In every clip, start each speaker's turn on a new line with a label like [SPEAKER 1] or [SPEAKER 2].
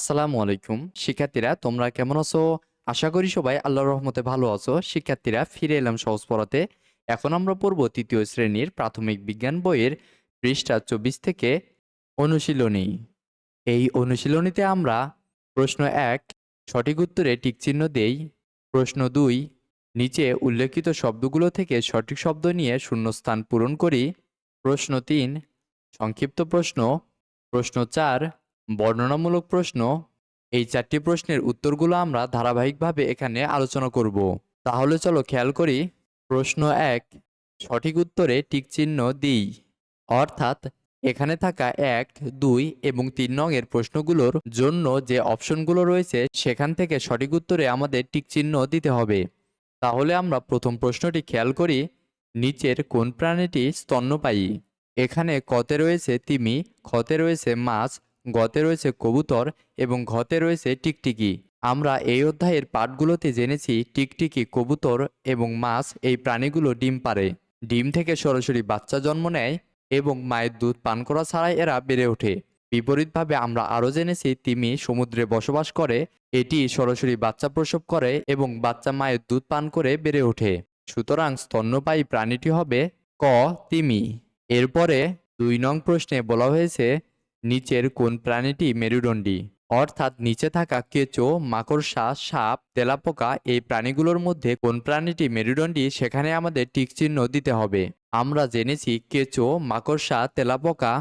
[SPEAKER 1] আসসালামু আলাইকুম। শিক্ষার্থীরা, তোমরা কেমন আছো? আশা করি সবাই আল্লাহর রহমতে ভালো আছো। শিক্ষার্থীরা, ফিরে এলাম সহজ পড়াতে। এখন আমরা পড়ব তৃতীয় শ্রেণির প্রাথমিক বিজ্ঞান বইয়ের পৃষ্ঠা চব্বিশ থেকে অনুশীলনী। এই অনুশীলনীতে আমরা প্রশ্ন এক, সঠিক উত্তরে টিকচিহ্ন দেই। প্রশ্ন দুই, নিচে উল্লেখিত শব্দগুলো থেকে সঠিক শব্দ নিয়ে শূন্যস্থান পূরণ করি। প্রশ্ন তিন, সংক্ষিপ্ত প্রশ্ন। প্রশ্ন চার বর্ণনামূলক প্রশ্ন, এই চারটি প্রশ্নের উত্তরগুলো আমরা ধারাবাহিকভাবে এখানে আলোচনা করব। তাহলে চলো খেয়াল করি, প্রশ্ন এক, সঠিক উত্তরে টিকচিহ্ন দিই। অর্থাৎ, এখানে থাকা এক, দুই এবং তিন নংয়ের প্রশ্নগুলোর জন্য যে অপশনগুলো রয়েছে, সেখান থেকে সঠিক উত্তরে আমাদের টিকচিহ্ন দিতে হবে। তাহলে আমরা প্রথম প্রশ্নটি খেয়াল করি, নিচের কোন প্রাণীটি স্তন্যপায়ী? এখানে কতে রয়েছে তিমি খতে রয়েছে মাছ গতে রয়েছে কবুতর এবং ঘতে রয়েছে টিকটিকি। আমরা এই অধ্যায়ের পাঠগুলোতে জেনেছি টিকটিকি, কবুতর এবং মাছ, এই প্রাণীগুলো ডিম পারে। ডিম থেকে সরাসরি বাচ্চা জন্ম নেয় এবং মায়ের দুধ পান করা ছাড়াই এরা বেড়ে ওঠে। বিপরীতভাবে আমরা আরও জেনেছি তিমি সমুদ্রে বসবাস করে, এটি সরাসরি বাচ্চা প্রসব করে এবং বাচ্চা মায়ের দুধ পান করে বেড়ে ওঠে। সুতরাং স্তন্যপায়ী প্রাণীটি হবে ক তিমি। এরপরে দুই নং প্রশ্নে বলা হয়েছে নিচের কোন প্রাণীটি মেরুদণ্ডী? অর্থাৎ নিচে থাকা কেঁচো, মাকড়সা, সাপ, তেলাপোকা এই প্রাণীগুলোর মধ্যে কোন প্রাণীটি মেরুদণ্ডী সেখানে আমাদের টিকচিহ্ন দিতে হবে। আমরা জেনেছি কেঁচো, মাকড়সা, তেলাপোকা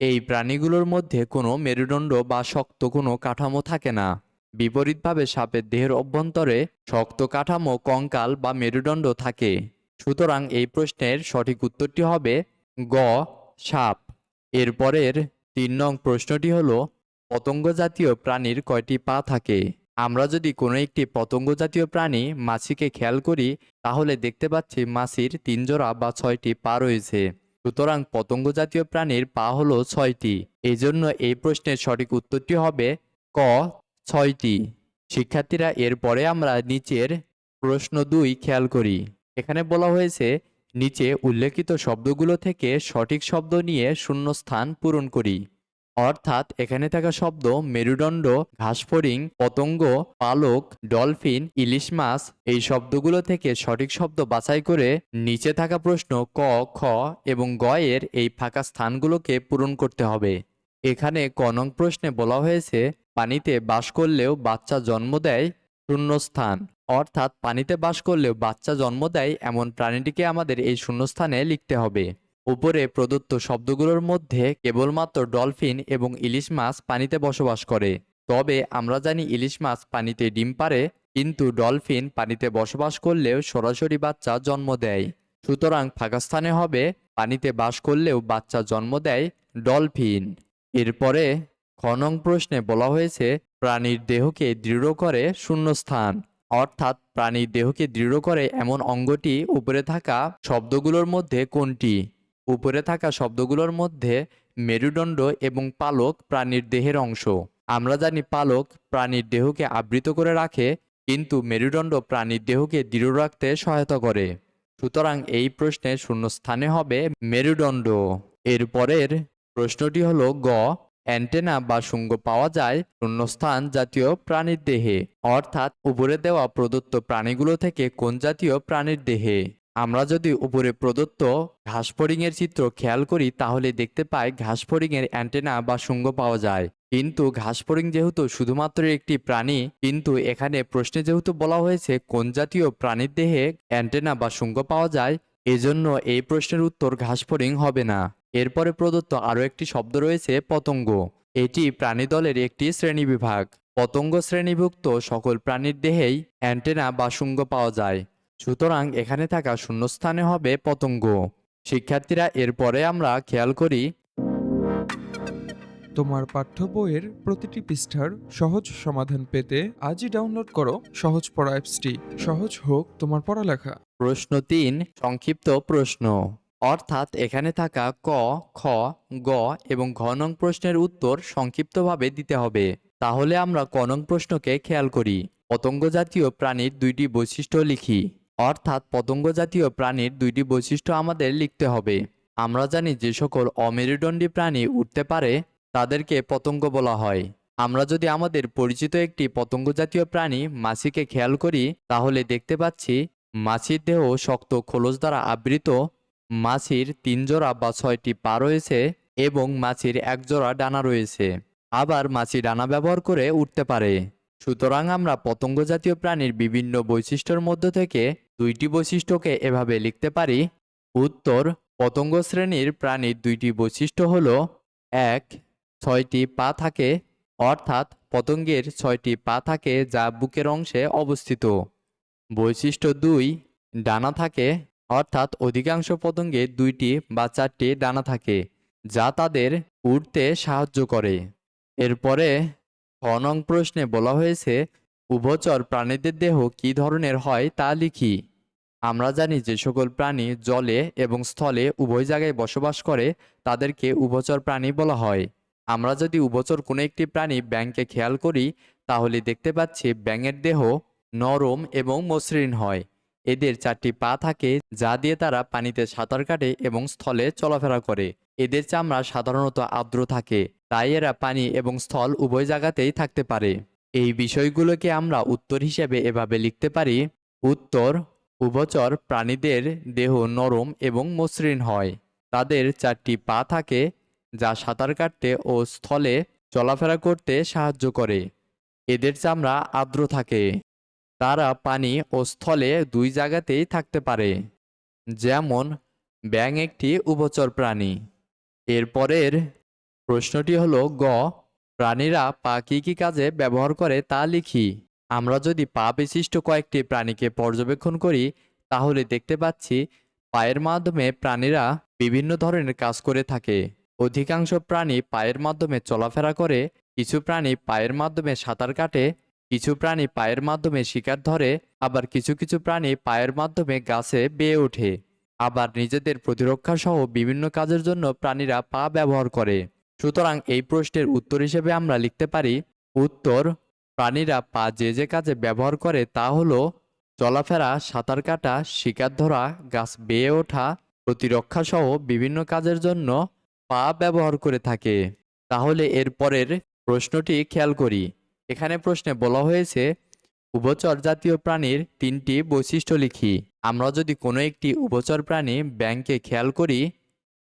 [SPEAKER 1] এই প্রাণীগুলোর মধ্যে কোনো মেরুদণ্ড বা শক্ত কোনো কাঠামো থাকে না। বিপরীতভাবে সাপের দেহের অভ্যন্তরে শক্ত কাঠামো, কঙ্কাল বা মেরুদণ্ড থাকে। সুতরাং এই প্রশ্নের সঠিক উত্তরটি হবে গ, সাপ। এরপরের তিন নং প্রশ্নটি হলো পতঙ্গ জাতীয় প্রাণীর কয়টি পা থাকে? আমরা যদি কোনো একটি পতঙ্গ জাতীয় প্রাণী মাছিকে খেয়াল করি, তাহলে দেখতে পাচ্ছি মাছির তিন জোড়া বা ছয়টি পা রয়েছে। সুতরাং পতঙ্গ জাতীয় প্রাণীর পা হলো ছয়টি। এই জন্য এই প্রশ্নের সঠিক উত্তরটি হবে, ক, ছয়টি। শিক্ষার্থীরা, এরপরে আমরা নিচের প্রশ্ন দুই খেয়াল করি। এখানে বলা হয়েছে নিচে উল্লেখিত শব্দগুলো থেকে সঠিক শব্দ নিয়ে শূন্যস্থান পূরণ করি। অর্থাৎ এখানে থাকা শব্দ মেরুদণ্ড, ঘাসফড়িং, পতঙ্গ, পালক, ডলফিন, ইলিশ মাছ, এই শব্দগুলো থেকে সঠিক শব্দ বাছাই করে নিচে থাকা প্রশ্ন ক, খ এবং গ এর এই ফাঁকা স্থানগুলোকে পূরণ করতে হবে। এখানে ক নং প্রশ্নে বলা হয়েছে, পানিতে বাস করলেও বাচ্চা জন্ম দেয় শূন্যস্থান। অর্থাৎ পানিতে বাস করলেও বাচ্চা জন্ম দেয় এমন প্রাণীটিকে আমাদের এই শূন্যস্থানে লিখতে হবে। উপরে প্রদত্ত শব্দগুলোর মধ্যে কেবলমাত্র ডলফিন এবং ইলিশ মাছ পানিতে বসবাস করে। তবে আমরা জানি ইলিশ মাছ পানিতে ডিম পারে কিন্তু ডলফিন পানিতে বসবাস করলেও সরাসরি বাচ্চা জন্ম দেয়। সুতরাং ফাঁকা স্থানে হবে, পানিতে বাস করলেও বাচ্চা জন্ম দেয় ডলফিন। এরপরে খনং প্রশ্নে বলা হয়েছে প্রাণীর দেহকে দৃঢ় করে শূন্যস্থান। অর্থাৎ প্রাণীর দেহকে দৃঢ় করে এমন অঙ্গটি উপরে থাকা শব্দগুলোর মধ্যে কোনটি? উপরে থাকা শব্দগুলোর মধ্যে মেরুদণ্ড এবং পালক প্রাণীর দেহের অংশ। আমরা জানি পালক প্রাণীর দেহকে আবৃত করে রাখে, কিন্তু মেরুদণ্ড প্রাণীর দেহকে দৃঢ় রাখতে সহায়তা করে। সুতরাং এই প্রশ্নের শূন্যস্থানে হবে মেরুদণ্ড। এরপরের প্রশ্নটি হলো গ অ্যান্টেনা বা শুঙ্গ পাওয়া যায়, শূন্যস্থান জাতীয় প্রাণীর দেহে, অর্থাৎ উপরে দেওয়া প্রদত্ত প্রাণীগুলো থেকে কোন জাতীয় প্রাণীর দেহে। আমরা যদি উপরে প্রদত্ত ঘাসফড়িংয়ের চিত্র খেয়াল করি, তাহলে দেখতে পাই ঘাসফড়িংয়ের অ্যান্টেনা বা শুঙ্গ পাওয়া যায়। কিন্তু ঘাসফড়িং যেহেতু শুধুমাত্র একটি প্রাণী, কিন্তু এখানে প্রশ্নে যেহেতু বলা হয়েছে কোন জাতীয় প্রাণীর দেহে অ্যান্টেনা বা শুঙ্গ পাওয়া যায় এজন্য এই প্রশ্নের উত্তর ঘাসফড়িং হবে না। এরপরে প্রদত্ত আরও একটি শব্দ রয়েছে, পতঙ্গ। এটি প্রাণীদলের একটি শ্রেণীবিভাগ পতঙ্গ শ্রেণীভুক্ত সকল প্রাণীর দেহেই অ্যান্টেনা বা শুঙ্গ পাওয়া যায়। সুতরাং এখানে থাকা শূন্যস্থানে হবে পতঙ্গ। শিক্ষার্থীরা, এরপরে আমরা খেয়াল করি
[SPEAKER 2] তোমার পাঠ্য বইয়ের প্রতিটি পৃষ্ঠার সহজ সমাধান পেতে আজই ডাউনলোড করো সহজ পড়া অ্যাপসটি। সহজ হোক তোমার পড়ালেখা।
[SPEAKER 1] প্রশ্ন তিন, সংক্ষিপ্ত প্রশ্ন। অর্থাৎ এখানে থাকা ক, খ, গ এবং ঘ নং প্রশ্নের উত্তর সংক্ষিপ্তভাবে দিতে হবে। তাহলে আমরা ক নং প্রশ্নকে খেয়াল করি। পতঙ্গ জাতীয় প্রাণীর দুইটি বৈশিষ্ট্য লিখি। অর্থাৎ পতঙ্গ জাতীয় প্রাণীর দুইটি বৈশিষ্ট্য আমাদের লিখতে হবে। আমরা জানি যে সকল অমেরুদণ্ডী প্রাণী উঠতে পারে তাদেরকে পতঙ্গ বলা হয়। আমরা যদি আমাদের পরিচিত একটি পতঙ্গ জাতীয় প্রাণী মাছিকে খেয়াল করি, তাহলে দেখতে পাচ্ছি মাছির দেহ শক্ত খোলস দ্বারা আবৃত। মাছির তিন জোড়া বা ছয়টি পা রয়েছে এবং মাছির এক জোড়া ডানা রয়েছে। আবার মাছি ডানা ব্যবহার করে উঠতে পারে। সুতরাং আমরা পতঙ্গ জাতীয় প্রাণীর বিভিন্ন বৈশিষ্ট্যের মধ্য থেকে দুইটি বৈশিষ্ট্যকে এভাবে লিখতে পারি। উত্তর, পতঙ্গ শ্রেণির প্রাণীর দুইটি বৈশিষ্ট্য হল, এক ছয়টি পা থাকে, অর্থাৎ পতঙ্গের ছয়টি পা থাকে যা বুকের অংশে অবস্থিত। বৈশিষ্ট্য দুই, ডানা থাকে, অর্থাৎ অধিকাংশ পতঙ্গে দুইটি বা চারটি ডানা থাকে, যা তাদের উড়তে সাহায্য করে। এরপরে, খ নং প্রশ্নে বলা হয়েছে, উভচর প্রাণীদের দেহ কী ধরনের হয় তা লিখি। আমরা জানি যে সকল প্রাণী জলে এবং স্থলে উভয় জায়গায় বসবাস করে, তাদেরকে উভচর প্রাণী বলা হয়। আমরা যদি উভচর কোনো একটি প্রাণী ব্যাঙকে খেয়াল করি, তাহলে দেখতে পাচ্ছি ব্যাঙের দেহ নরম এবং মসৃণ হয়। এদের চারটি পা থাকে, যা দিয়ে তারা পানিতে সাঁতার কাটে এবং স্থলে চলাফেরা করে। এদের চামড়া সাধারণত আর্দ্র থাকে, তাই এরা পানি এবং স্থল উভয় জায়গাতেই থাকতে পারে। এই বিষয়গুলোকে আমরা উত্তর হিসেবে এভাবে লিখতে পারি, উত্তর, উভচর প্রাণীদের দেহ নরম এবং মসৃণ হয়। তাদের চারটি পা থাকে যা সাঁতার কাটতে ও স্থলে চলাফেরা করতে সাহায্য করে। এদের চামড়া আর্দ্র থাকে। তারা পানি ও স্থলে দুই জায়গাতেই থাকতে পারে। যেমন, ব্যাঙ একটি উভচর প্রাণী। এরপরের প্রশ্নটি হলো গ, প্রাণীরা পা কী কী কাজে ব্যবহার করে তা লিখি। আমরা যদি পা বিশিষ্ট কয়েকটি প্রাণীকে পর্যবেক্ষণ করি, তাহলে দেখতে পাচ্ছি পায়ের মাধ্যমে প্রাণীরা বিভিন্ন ধরনের কাজ করে থাকে। অধিকাংশ প্রাণী পায়ের মাধ্যমে চলাফেরা করে, কিছু প্রাণী পায়ের মাধ্যমে সাঁতার কাটে, কিছু প্রাণী পায়ের মাধ্যমে শিকার ধরে, আবার কিছু কিছু প্রাণী পায়ের মাধ্যমে গাছে বেয়ে ওঠে। আবার নিজেদের প্রতিরক্ষা সহ বিভিন্ন কাজের জন্য প্রাণীরা পা ব্যবহার করে। সুতরাং এই প্রশ্নের উত্তর হিসেবে আমরা লিখতে পারি, উত্তর, প্রাণীরা পা যে যে কাজে ব্যবহার করে তা হল চলাফেরা, সাঁতার কাটা, শিকার ধরা, গাছ বেয়ে ওঠা প্রতিরক্ষা সহ বিভিন্ন কাজের জন্য পা ব্যবহার করে থাকে। তাহলে এর পরের প্রশ্নটি খেয়াল করি। এখানে প্রশ্নে বলা হয়েছে, উভচর জাতীয় প্রাণীর তিনটি বৈশিষ্ট্য লিখি। আমরা যদি কোনো একটি উভচর প্রাণী ব্যাংকে খেয়াল করি,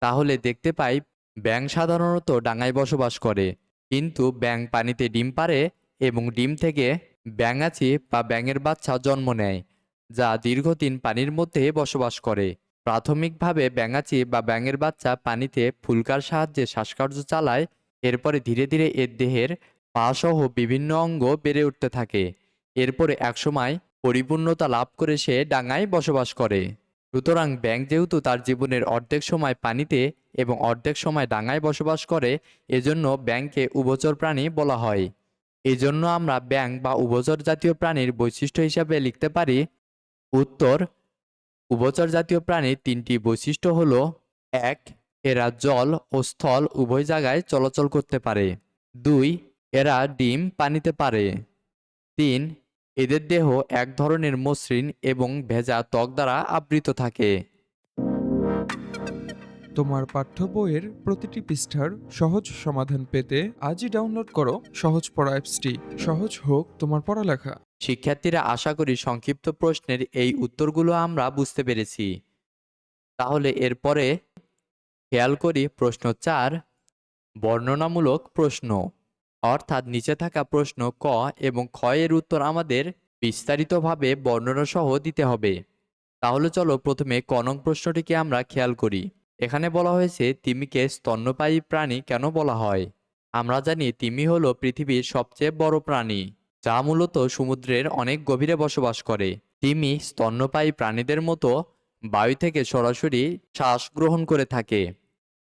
[SPEAKER 1] তাহলে দেখতে পাই ব্যাং সাধারণত ডাঙায় বসবাস করে। কিন্তু ব্যাং পানিতে ডিম পারে এবং ডিম থেকে ব্যাঙাচি বা ব্যাঙের বাচ্চা জন্ম নেয়, যা দীর্ঘদিন পানির মধ্যে বসবাস করে। প্রাথমিকভাবে ব্যাঙাচি বা ব্যাঙের বাচ্চা পানিতে ফুলকার সাহায্যে শ্বাসকার্য চালায়, এরপরে ধীরে ধীরে এর দেহের পা সহ বিভিন্ন অঙ্গ বেড়ে উঠতে থাকে। এরপরে একসময় পরিপূর্ণতা লাভ করে সে ডাঙায় বসবাস করে। সুতরাং ব্যাঙ যেহেতু তার জীবনের অর্ধেক সময় পানিতে এবং অর্ধেক সময় ডাঙায় বসবাস করে, এজন্য ব্যাঙকে উভচর প্রাণী বলা হয়। এজন্য আমরা ব্যাঙ বা উভচর জাতীয় প্রাণীর বৈশিষ্ট্য হিসাবে লিখতে পারি উত্তর উভচর জাতীয় প্রাণীর তিনটি বৈশিষ্ট্য হল, এক, এরা জল ও স্থল উভয় জায়গায় চলাচল করতে পারে। দুই, এরা ডিম পানিতে পারে। তিন, এদের দেহ এক ধরনের মসৃণ এবং ভেজা ত্বক দ্বারা আবৃত থাকে।
[SPEAKER 2] তোমার পাঠ্য বইয়ের প্রতিটি পৃষ্ঠার সহজ সমাধান পেতে আজই ডাউনলোড করো সহজ পড়া অ্যাপসটি। সহজ হোক তোমার পড়ালেখা।
[SPEAKER 1] শিক্ষার্থীরা আশা করি সংক্ষিপ্ত প্রশ্নের এই উত্তরগুলো আমরা বুঝতে পেরেছি। তাহলে এরপরে খেয়াল করি প্রশ্ন চার, বর্ণনামূলক প্রশ্ন। অর্থাৎ নিচে থাকা প্রশ্ন ক এবং খ এর উত্তর আমাদের বিস্তারিতভাবে বর্ণনা সহ দিতে হবে। তাহলে চলো প্রথমে ক নং প্রশ্নটিকে আমরা খেয়াল করি। এখানে বলা হয়েছে, তিমিকে স্তন্যপায়ী প্রাণী কেন বলা হয়? আমরা জানি তিমি হলো পৃথিবীর সবচেয়ে বড় প্রাণী, যা মূলত সমুদ্রের অনেক গভীরে বসবাস করে। তিমি স্তন্যপায়ী প্রাণীদের মতো বায়ু থেকে সরাসরি শ্বাস গ্রহণ করে থাকে।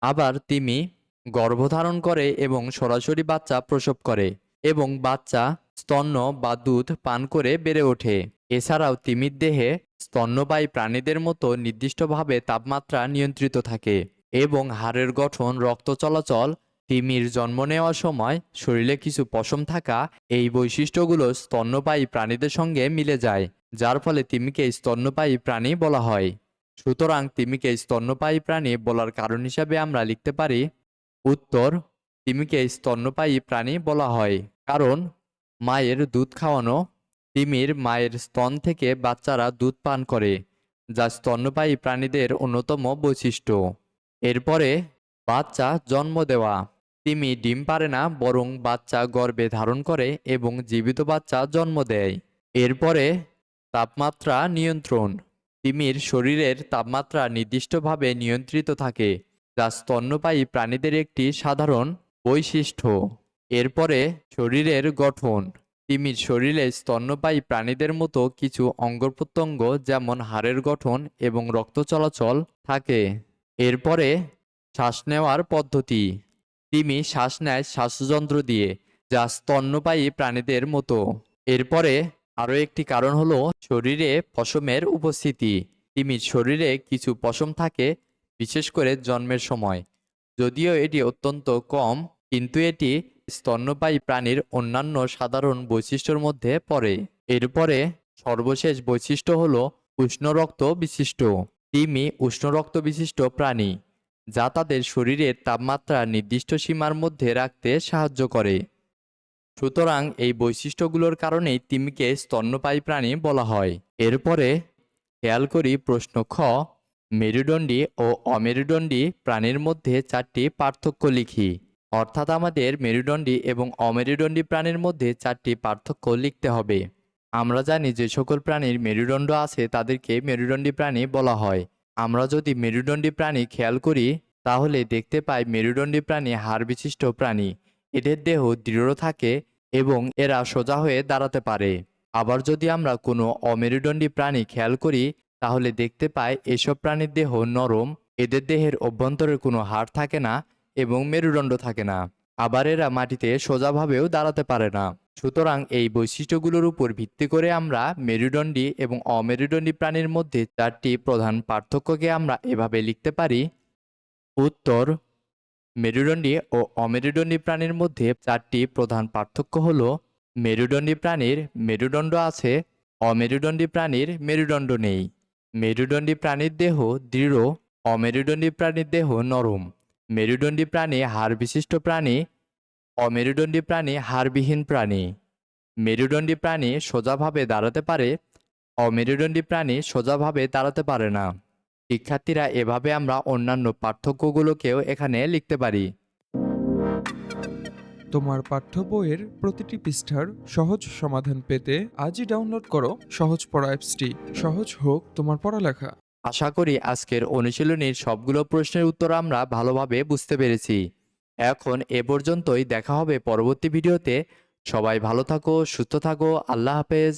[SPEAKER 1] আবার তিমি গর্ভধারণ করে এবং সরাসরি বাচ্চা প্রসব করে এবং বাচ্চা স্তন্য বা দুধ পান করে বেড়ে ওঠে। এছাড়াও তিমির দেহে স্তন্যপায়ী প্রাণীদের মতো নির্দিষ্টভাবে তাপমাত্রা নিয়ন্ত্রিত থাকে এবং হাড়ের গঠন, রক্ত চলাচল, তিমির জন্ম নেওয়ার সময় শরীরে কিছু পশম থাকা এই বৈশিষ্ট্যগুলো স্তন্যপায়ী প্রাণীদের সঙ্গে মিলে যায়, যার ফলে তিমিকে স্তন্যপায়ী প্রাণী বলা হয়। সুতরাং তিমিকে স্তন্যপায়ী প্রাণী বলার কারণ হিসাবে আমরা লিখতে পারি উত্তর, তিমিকে স্তন্যপায়ী প্রাণী বলা হয়, কারণ মায়ের দুধ খাওয়ানো তিমির মায়ের স্তন থেকে বাচ্চারা দুধ পান করে, যা স্তন্যপায়ী প্রাণীদের অন্যতম বৈশিষ্ট্য। এরপরে বাচ্চা জন্ম দেওয়া। তিমি ডিম পারে না, বরং বাচ্চা গর্ভে ধারণ করে এবং জীবিত বাচ্চা জন্ম দেয়। এরপরে তাপমাত্রা নিয়ন্ত্রণ। তিমির শরীরের তাপমাত্রা নির্দিষ্টভাবে নিয়ন্ত্রিত থাকে, যা স্তন্যপায়ী প্রাণীদের একটি সাধারণ বৈশিষ্ট্য। এরপরে শরীরের গঠন। তিমির শরীরে স্তন্যপায়ী প্রাণীদের মতো কিছু অঙ্গপ্রত্যঙ্গ যেমন হাড়ের গঠন এবং রক্ত চলাচল থাকে। এরপরে শ্বাস নেওয়ার পদ্ধতি। তিমি শ্বাস নেয় শ্বাসযন্ত্র দিয়ে, যা স্তন্যপায়ী প্রাণীদের মতো। এরপরে আরও একটি কারণ হলো শরীরে পশমের উপস্থিতি। তিমির শরীরে কিছু পশম থাকে, বিশেষ করে জন্মের সময়। যদিও এটি অত্যন্ত কম, কিন্তু এটি স্তন্যপায়ী প্রাণীর অন্যান্য সাধারণ বৈশিষ্ট্যের মধ্যে পড়ে। এরপরে সর্বশেষ বৈশিষ্ট্য হল উষ্ণ রক্ত বিশিষ্ট তিমি উষ্ণ রক্ত বিশিষ্ট প্রাণী, যা তাদের শরীরের তাপমাত্রা নির্দিষ্ট সীমার মধ্যে রাখতে সাহায্য করে। সুতরাং এই বৈশিষ্ট্যগুলোর কারণেই তিমিকে স্তন্যপায়ী প্রাণী বলা হয়। এরপরে খেয়াল করি প্রশ্ন খ, মেরুদণ্ডী ও অমেরুদণ্ডী প্রাণীর মধ্যে চারটি পার্থক্য লিখি। অর্থাৎ আমাদের মেরুদণ্ডী এবং অমেরুদণ্ডী প্রাণীর মধ্যে চারটি পার্থক্য লিখতে হবে। আমরা জানি যে সকল প্রাণীর মেরুদণ্ড আছে, তাদেরকে মেরুদণ্ডী প্রাণী বলা হয়। আমরা যদি মেরুদণ্ডী প্রাণী খেয়াল করি, তাহলে দেখতে পাই মেরুদণ্ডী প্রাণী হাড় বিশিষ্ট প্রাণী। এদের দেহ দৃঢ় থাকে এবং এরা সোজা হয়ে দাঁড়াতে পারে। আবার যদি আমরা কোনো অমেরুদণ্ডী প্রাণী খেয়াল করি, তাহলে দেখতে পাই এসব প্রাণীর দেহ নরম, এদের দেহের অভ্যন্তরে কোনো হাড় থাকে না এবং মেরুদণ্ড থাকে না। আবার এরা মাটিতে সোজাভাবেও দাঁড়াতে পারে না। সুতরাং এই বৈশিষ্ট্যগুলোর উপর ভিত্তি করে আমরা মেরুদণ্ডী এবং অমেরুদণ্ডী প্রাণীর মধ্যে চারটি প্রধান পার্থক্যকে আমরা এভাবে লিখতে পারি। উত্তর, মেরুদণ্ডী ও অমেরুদণ্ডী প্রাণীর মধ্যে চারটি প্রধান পার্থক্য হল মেরুদণ্ডী প্রাণীর মেরুদণ্ড আছে, অমেরুদণ্ডী প্রাণীর মেরুদণ্ড নেই। মেরুদণ্ডী প্রাণীর দেহ দৃঢ়, অমেরুদণ্ডী প্রাণীর দেহ নরম। মেরুদণ্ডী প্রাণী হাড় বিশিষ্ট প্রাণী, অমেরুদণ্ডী প্রাণী হাড়বিহীন প্রাণী। মেরুদণ্ডী প্রাণী সোজাভাবে দাঁড়াতে পারে, অমেরুদণ্ডী প্রাণী সোজাভাবে দাঁড়াতে পারে না। শিক্ষার্থীরা, এভাবে আমরা অন্যান্য পার্থক্যগুলোকেও এখানে লিখতে পারি।
[SPEAKER 2] তোমার পাঠ্য বইয়ের প্রতিটি পৃষ্ঠার সহজ সমাধান পেতে আজই ডাউনলোড করো সহজ পড়া অ্যাপসটি। সহজ হোক তোমার পড়ালেখা।
[SPEAKER 1] আশা করি আজকের অনুশীলনীর সবগুলো প্রশ্নের উত্তর আমরা ভালোভাবে বুঝতে পেরেছি। এখন এ পর্যন্তই দেখা হবে পরবর্তী ভিডিওতে। সবাই ভালো থাকো, সুস্থ থাকো, আল্লাহ হাফেজ।